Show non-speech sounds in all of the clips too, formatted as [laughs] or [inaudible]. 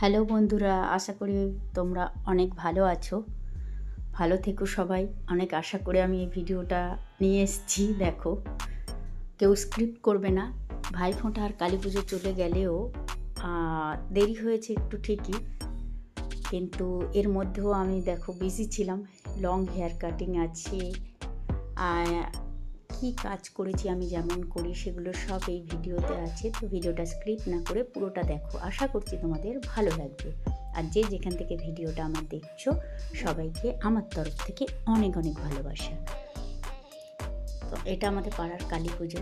Hello বন্ধুরা, আশা করি তোমরা অনেক ভালো আছো। ভালো থেকো সবাই। অনেক আশা করে আমি এই ভিডিওটা নিয়ে এসেছি, দেখো। কেউ স্ক্রিপ্ট করবে না। ভাই ফোঁটা আর কালী পুজো চলে গেলেও দেরি হয়েছে একটু ঠিকই। কিন্তু এর মধ্যেও আমি, দেখো বিজি ছিলাম। লং হেয়ার কাটিং আছে। কী কাজ করেছি আমি যেমন করি সেগুলো সব এই ভিডিওতে আছে। তো ভিডিওটা স্ক্রিপ্ট না করে পুরোটা দেখো। আশা করছি তোমাদের ভালো লাগবে। আর যে যেখান থেকে ভিডিওটা আমার দেখছ, সবাইকে আমার তরফ থেকে অনেক অনেক ভালোবাসা। তো এটা আমাদের পাড়ার কালী পুজো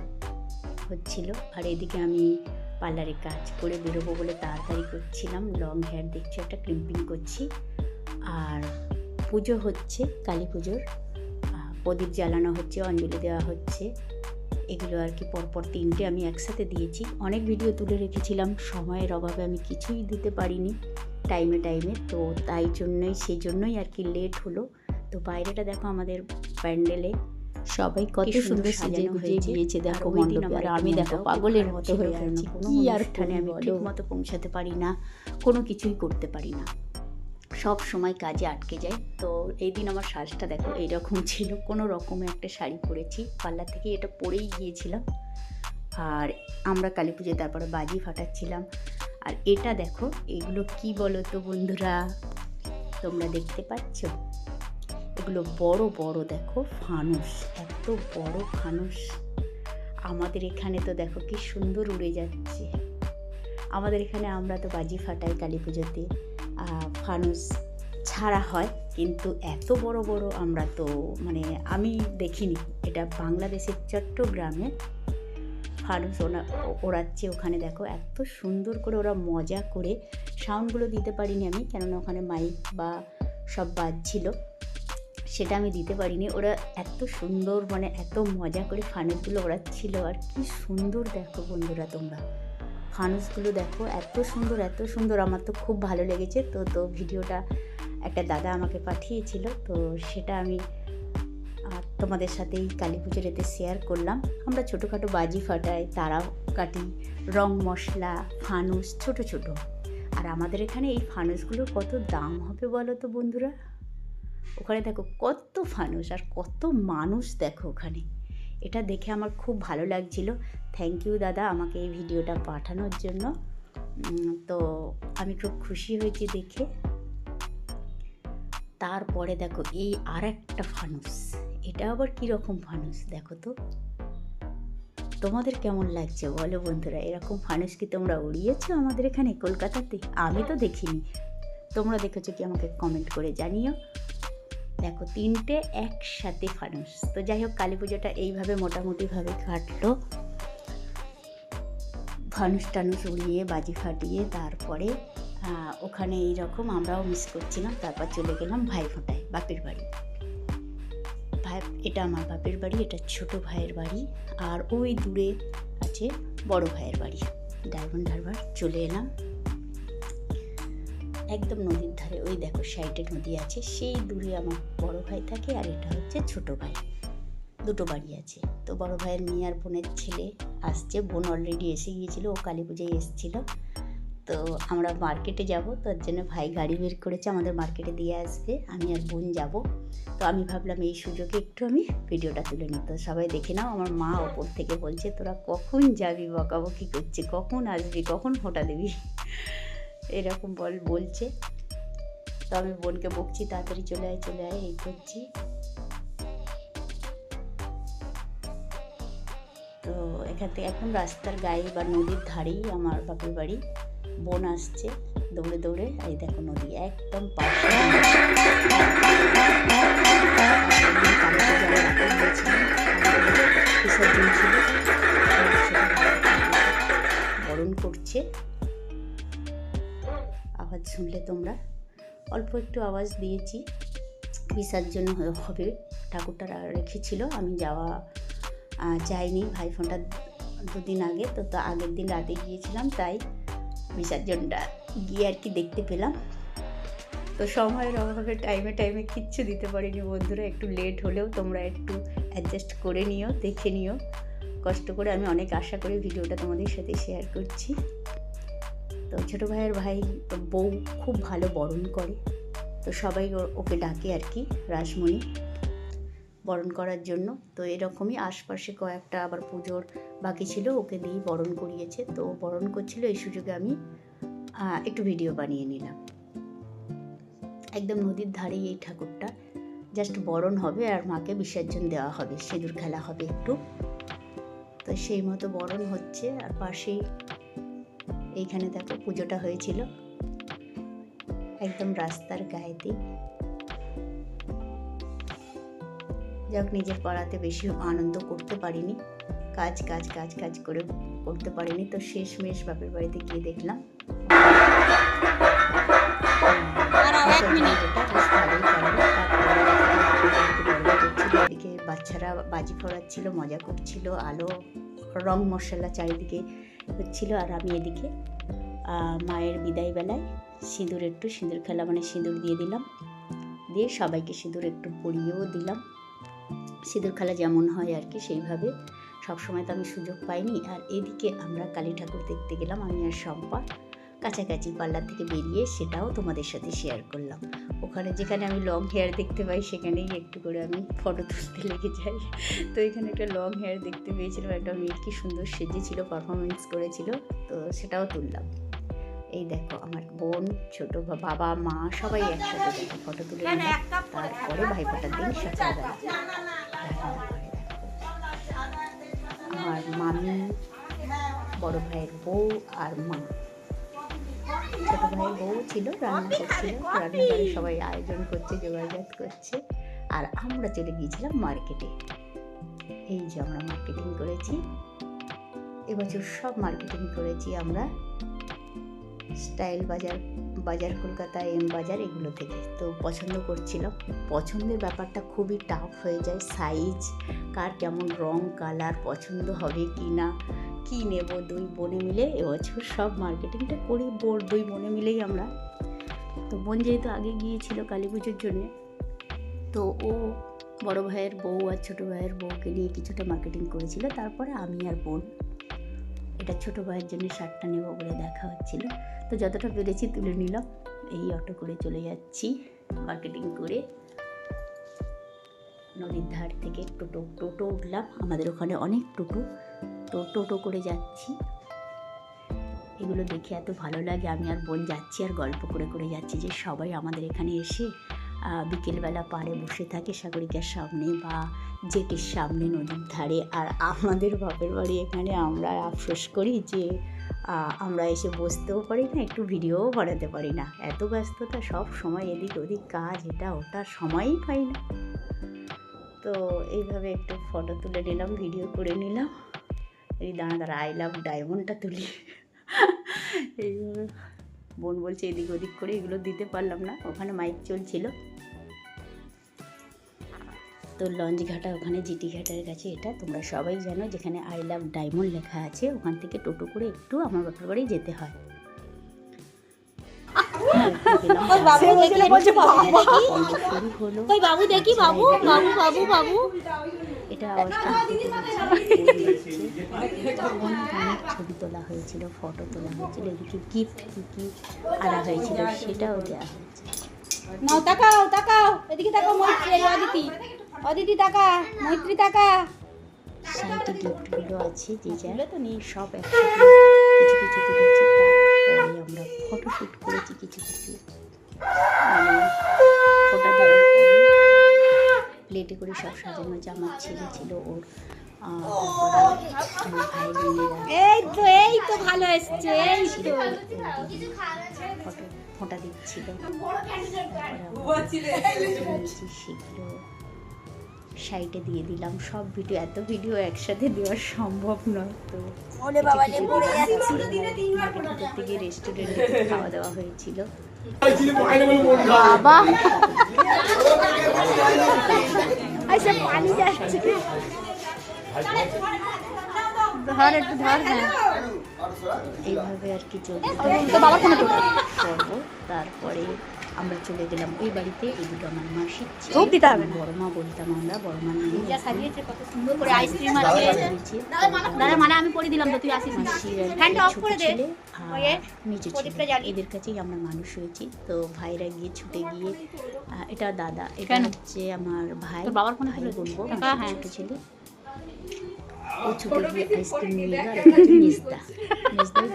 হচ্ছিল। আর এদিকে আমি পার্লারে কাজ করে বেরোবো বলে তাড়াতাড়ি করছিলাম। লং হেয়ার দেখছি, একটা ক্রিম্পিং করছি। আর পুজো হচ্ছে কালী পুজোর প্রদীপ জ্বালানো হচ্ছে অঞ্জলি দেওয়া হচ্ছে। এগুলো আর কি পরপর তিনটে আমি একসাথে দিয়েছি। অনেক ভিডিও তুলে রেখেছিলাম সময়ের অভাবে আমি কিছুই দিতে পারিনি টাইমে টাইমে তো তাই জন্যই সেই জন্যই আর কি লেট হলো। তো বাইরেটা দেখো আমাদের প্যান্ডেলে সবাই কত সুন্দর সাজানো সাজিয়ে হয়েছে। গিয়েছে দেখো মণ্ডপে। আর আমি দেখো পাগলের মতো হয়ে আছি। কোনো কি আর অনুষ্ঠানে আমি? ঠিক মতো পৌঁছাতে পারি না কোনো কিছুই করতে পারি না। সব সময় কাজে আটকে যায়। তো এই দিন আমার সাজটা দেখো এইরকম ছিল। কোনো রকমে একটা শাড়ি পরেছি। পার্লার থেকে এটা পরেই গিয়েছিলাম। আর আমরা কালী পুজোয় তারপরে বাজি ফাটাচ্ছিলাম। আর এটা দেখো, এগুলো কি বলো তো বন্ধুরা? তোমরা দেখতে পাচ্ছ? এগুলো বড় বড় দেখো ফানুস। এত বড় ফানুস। আমাদের এখানে তো দেখো কি সুন্দর উড়ে যাচ্ছে। আমাদের এখানে আমরা তো বাজি ফাটাই কালী পুজোতে। ফানুস ছাড়া হয়, কিন্তু এত বড় বড় আমরা তো মানে আমি দেখিনি। এটা বাংলাদেশের চট্টগ্রামে ফানুস ওনা, ওড়াচ্ছে ওখানে, দেখো, এত সুন্দর করে ওরা মজা করে সাউন্ডগুলো দিতে পারিনি আমি, কেননা ওখানে মাইক বা সব বাজছিল সেটা আমি দিতে পারিনি। ওরা এত সুন্দর মানে এত মজা করে ফানুসগুলো ওড়াচ্ছিল, আর কি সুন্দর দেখো বন্ধুরা তোমরা। ফানুসগুলো দেখো, এত সুন্দর এত সুন্দর। আমার তো খুব ভালো লেগেছে। তো তো ভিডিওটা একটা দাদা আমাকে পাঠিয়েছিল। তো সেটা আমি তোমাদের সাথে এই কালী পুজোর এতে শেয়ার করলাম। আমরা ছোটোখাটো বাজি ফাটাই, তারাও কাটি, রং মশলা, ফানুস, ছোট ছোট। আর আমাদের এখানে এই ফানুসগুলোর কত দাম হবে বলো তো বন্ধুরা? ওখানে দেখো কত ফানুস আর কত মানুষ দেখো ওখানে। এটা দেখে আমার খুব ভালো লাগছিল। থ্যাংক ইউ দাদা আমাকে এই ভিডিওটা পাঠানোর জন্য। তো আমি খুব খুশি হয়েছি দেখে। তারপরে দেখো, এই আর একটা ফানুস। এটা আবার কীরকম ফানুস দেখো তো। তোমাদের কেমন লাগছে বলো বন্ধুরা? এরকম ফানুস কি তোমরা উড়িয়েছো আমাদের এখানে কলকাতাতে? আমি তো দেখিনি। তোমরা দেখেছ কি আমাকে কমেন্ট করে জানিও। দেখো, তিনটে একসাথে ফানুস তো যাই হোক, কালী পুজোটা এইভাবে মোটামুটিভাবে কাটলো। ফানুস টানুস উড়িয়ে, বাজি ফাটিয়ে তারপরে ওখানে এইরকম আমরাও মিস করছিলাম, তারপর চলে গেলাম ভাই ফোঁটায় বাপের বাড়ি। ভাই, এটা আমার বাপের বাড়ি, এটা ছোট ভাইয়ের বাড়ি, আর ওই দূরে আছে বড় ভাইয়ের বাড়ি। ডায়মন্ড হারবার, চলে এলাম। একদম নদীর ধারে, ওই দেখো সাইডে নদী আছে, সেই দূরে আমার বড় ভাই থাকে আর এটা হচ্ছে ছোট ভাই। দুটো বাড়ি আছে। তো বড় ভাইয়ের মেয়ে আর বোনের ছেলে আসছে, বোন অলরেডি এসে গিয়েছিল, ও কালী পুজোয় এসেছিল। তো আমরা মার্কেটে যাব, তার জন্য ভাই গাড়ি বের করেছে, আমাদের মার্কেটে দিয়ে আসবে, আমি আর বোন যাব। তো আমি ভাবলাম এই সুযোগে একটু আমি ভিডিওটা তুলে নিই। তো সবাই দেখে নাও, আমার মা ওপর থেকে বলছে, তোরা কখন যাবি বকাবকি করছে? কখন আসবি? কখন ফোঁটা দিবি? এরকম বল, বলছে। তো আমি বোনকে বকছি, তাড়াতাড়ি চলে আয় চলে আয়, এই করছি। তো এখান থেকে একদম রাস্তার গায়ে বা নদীর ধারেই আমার বাপের বাড়ি। বোন আসছে দৌড়ে দৌড়ে, এই দেখো নদী একদম পাশে। বরণ করছে। আওয়াজ শুনলে তোমরা। অল্প একটু আওয়াজ দিয়েছি। বিসর্জন হবে। ঠাকুরটা রেখেছিল আমি যাওয়া যাইনি। ভাই ফোনটা দুদিন আগে, তো তো আগের দিন রাতে গিয়েছিলাম, তাই বিসর্জনটা গিয়ে আর কি দেখতে পেলাম। তো সময়ের অভাবে টাইমে টাইমে কিচ্ছু দিতে পারিনি বন্ধুরা। একটু লেট হলেও তোমরা একটু অ্যাডজাস্ট করে নিও, দেখে নিও। কষ্ট করে আমি অনেক আশা করে ভিডিওটা তোমাদের সাথে শেয়ার করছি। তো ছোটো ভাইয়ের ভাই বউ খুব ভালো বরণ করে। তো সবাই ওকে ডাকে আর কি রাসমণি বরণ করার জন্য। তো এরকমই আশপাশে কয়েকটা আবার পুজোর বাকি ছিল, ওকে দিয়েই বরণ করিয়েছে। তো বরণ করছিল, এই সুযোগে আমি একটু ভিডিও বানিয়ে নিলাম। একদম নদীর ধারেই এই ঠাকুরটা। জাস্ট বরণ হবে আর মাকে বিসর্জন দেওয়া হবে, সিঁদুর খেলা হবে একটু। তো সেই মতো বরণ হচ্ছে, আর পাশেই এইখানে দেখো পুজোটা হয়েছিল। একদম রাস্তার গায়েতেই যাক নিজের পাড়াতে বেশি আনন্দ করতে পারিনি। কাজ কাজ কাজ কাজ করে করতে পারিনি। তো শেষ মেশ বাপের বাড়িতে গিয়ে দেখলাম এদিকে বাচ্চারা বাজি ফোড়াচ্ছিল মজা করছিল আলো রং মশলা চারিদিকে হচ্ছিল আর আমি এদিকে মায়ের বিদায় বেলায় সিঁদুর একটু সিঁদুর খেলা মানে সিঁদুর দিয়ে দিলাম। দিয়ে সবাইকে সিঁদুর একটু পরিয়েও দিলাম। সিঁদুর খেলা যেমন হয় আর কি সেইভাবে। সবসময় তো আমি সুযোগ পাইনি। আর এদিকে আমরা কালী ঠাকুর দেখতে গেলাম, আমি আর শম্পা। কাছাকাছি পার্লার থেকে বেরিয়ে সেটাও তোমাদের সাথে শেয়ার করলাম। ওখানে যেখানে আমি লং হেয়ার দেখতে পাই সেখানেই একটু করে আমি ফটো তুলতে লেগে যাই। তো এখানে একটা লং হেয়ার দেখতে পেয়েছিলাম একটা মেয়ে কি সুন্দর সেজেছিল পারফরমেন্স করেছিল তো সেটাও তুললাম। এই দেখো আমার বোন ছোট বাবা মা সবাই একসাথে দেখো ফটো তুলে নিলাম। তারপরে ভাইফোঁটার দিন সকালবেলা আমার মামি বড় ভাইয়ের বউ আর মা। ছোট ভাইয়ের বউ ছিল, রান্না করছিল, রান্নাঘরে সবাই আয়োজন করছে, যোগাযোগ করছে, আর আমরা চলে গিয়েছিলাম মার্কেটে এই যে আমরা মার্কেটিং করেছি, এবছর সব মার্কেটিং করেছি আমরা। স্টাইল বাজার বাজার কলকাতা, এম বাজার এগুলো থেকে। তো পছন্দ করছিলাম পছন্দের ব্যাপারটা খুবই টাফ হয়ে যায় সাইজ কার কেমন রং কালার পছন্দ হবে কি না কী নেব দুই বোনে মিলে? এবছর সব মার্কেটিংটা করি, বোর দুই বোনে মিলেই আমরা। তো বোন যেহেতু আগে গিয়েছিল কালী পুজোর জন্যে, তো ও বড় ভাইয়ের বউ আর ছোটো ভাইয়ের বউকে নিয়ে কিছুটা মার্কেটিং করেছিল। তারপরে আমি আর বোন এটা ছোটো ভাইয়ের জন্য শার্টটা নেব বলে দেখা হচ্ছিল। তো যতটা পেরেছি তুলে নিলাম। এই অটো করে চলে যাচ্ছি মার্কেটিং করে। নদীর ধার থেকে টোটো টোটো উঠলাম। আমাদের ওখানে অনেক টোটো। তো টোটো করে যাচ্ছি। এগুলো দেখে এত ভালো লাগে, আমি আর বোন যাচ্ছি আর গল্প করে করে যাচ্ছি যে সবাই আমাদের এখানে এসে বিকেলবেলা পাড়ে বসে থাকে সাগরিকার সামনে বা জেটির সামনে নদীর ধারে। আর আমাদের বাপের বাড়ি এখানে আমরা আফসোস করি যে আমরা এসে বসতেও পারি না, একটু ভিডিওও বানাতে পারি না। এত ব্যস্ততা, সব সময় এদিক ওদিক কাজ, এটা, ওটা, সময়ই পাই না। তো এইভাবে একটু ফটো তুলে নিলাম ভিডিও করে নিলাম। এই দাঁড়া দাঁড়া আই লাভ ডায়মন্ডটা তুলি। এইভাবে বোন বলছে এদিক ওদিক করে এগুলো দিতে পারলাম না ওখানে মাইক চলছিল। তো লঞ্চ ঘাটা ওখানে জিটি ঘাটার কাছে এটা তোমরা সবাই জানো যেখানে আই লাভ ডায়মন্ড লেখা আছে ওখান থেকে টোটো করে একটু আমার বাপের বাড়ি যেতে হয়। শুরু হলো। বাবু দেখি বাবু বাবু বাবু বাবু। এটা ছবি তোলা হয়েছিল ফটো তোলা হয়েছিল এদিকে গিফট কী কী আনা হয়েছিল সেটাও দেওয়া হয়েছে। নাও তাকাও তাকাও এদিকে তাকাও মৈত্রী অদিতি। অদিতি তাকা মৈত্রী তাকা। সাইডে গিফটগুলো আছে যে তো নেই। সব একসাথে কিছু কিছু তুলেছি তারপরে আমরা ফটোশ্যুট করেছি কিছু কিছু। মানে ফটো দেওয়ার পরে প্লেটে করে সব সাজানো আমার ছেলে ছিল ওর এই তো এই তো ভালো এসছে এই তো। ফটো ফোঁটা দিচ্ছিল। সেগুলো সাইডে দিয়ে দিলাম সব ভিডিও এত ভিডিও একসাথে দেওয়া সম্ভব নয় তো। করতে গিয়ে রেস্টুরেন্টে খাওয়া দাওয়া হয়েছিল। [laughs] বাবা। আচ্ছা পানি যাচ্ছে ধর একটু ধর হ্যাঁ। এইভাবে আর কি চলতে তো বাবার তারপরে আমরা চলে গেলাম ওই বাড়িতে এই দুটো আমার হবে না। বড় মা বলতাম আমরা বড় মা নিয়ে যা সাজিয়েছে কত সুন্দর করে করে আইসক্রিম আছে দাদা মানে আমি পরে দিলাম তো তুই আসিস না। ফ্যানটা অফ করে দে। ছিল। জ্বালিয়ে। এদের কাছেই আমরা মানুষ হয়েছি। তো ভাইরা গিয়ে ছুটে গিয়ে এটা দাদা এটা হচ্ছে আমার ভাই। তোর বাবার ফোনে ভাই বলব টাকা, হ্যাঁ। ছোট ছেলে। ও ছুটে গিয়ে আইসক্রিম নিয়ে গেল।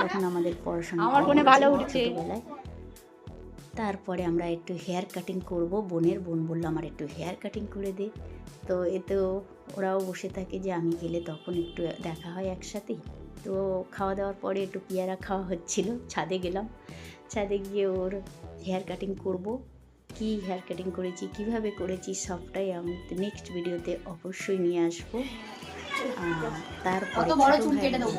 তখন আমাদের পড়াশোনা আমার ফোনে ভালো উঠছে। ছোটবেলায়। তারপরে আমরা একটু হেয়ার কাটিং করব, বোনের বোন বলল আমার একটু হেয়ার কাটিং করে দে। তো এতে ওরাও বসে থাকে যে আমি গেলে তখন একটু দেখা হয় একসাথে তো খাওয়া দাওয়ার পরে একটু পেয়ারা খাওয়া হচ্ছিল, ছাদে গেলাম। ছাদে গিয়ে ওর হেয়ার কাটিং করব। কি হেয়ার কাটিং করেছি, কীভাবে করেছি সবটাই আমি নেক্সট ভিডিওতে অবশ্যই নিয়ে আসব। তারপরে কত বড় চুল কেটে দেবো?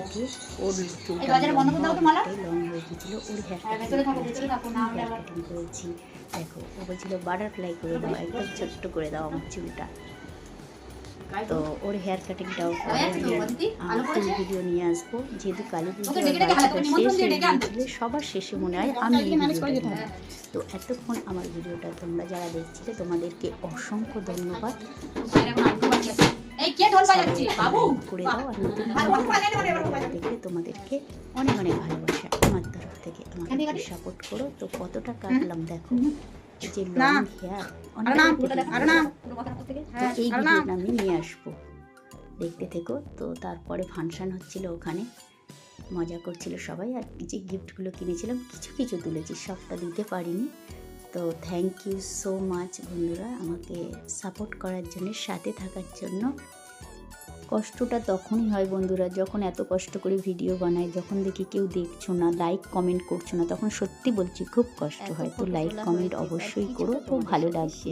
ওর চুলটা এই বাজারে বন্ধ করে দাও তো মালা? লং হয়ে গেছিল ওর হেয়ার হ্যাঁ, কাটিং ভেতরে থাকো, ভেতরে থাকো, না হলে আবার- কাটিং করেছি দেখো ও বলছিল বাটারফ্লাই করে দাও একদম ছোট্ট করে দাও আমার চুলটা। তো ওর হেয়ার কাটিংটাও হ্যাঁ, পড়েছে? ভিডিও নিয়ে আসব। যেহেতু কালী পুজো শেষ হয়ে গিয়েছিল সবার শেষে মনে হয় আমি তো এতক্ষণ আমার ভিডিওটা তোমরা যারা দেখছিলে তোমাদেরকে অসংখ্য ধন্যবাদ। এই কে ঢোল বাজাচ্ছে? বাবু? করে দাও আর তোমাদেরকে। অনেক অনেক ভালোবাসা আমার তরফ থেকে। আমাকে সাপোর্ট করো। তো কতটা কাটলাম দেখো। যে লং হেয়ার হ্যাঁ এই ভিডিওটা আমি নিয়ে আসব। দেখতে থেকো। তো তারপরে ফাংশন হচ্ছিল ওখানে। মজা করছিল সবাই। আর যে গিফটগুলো কিনেছিলাম কিছু কিছু তুলেছি। সবটা দিতে পারিনি। তো থ্যাংক ইউ সো মাচ বন্ধুরা। আমাকে সাপোর্ট করার জন্য সাথে থাকার জন্য। কষ্টটা তখনই হয় বন্ধুরা যখন এত কষ্ট করে ভিডিও বানাই যখন দেখি কেউ দেখছ না লাইক কমেন্ট করছ না তখন সত্যি বলছি খুব কষ্ট হয় তো লাইক কমেন্ট অবশ্যই করো তো ভালো লাগছে।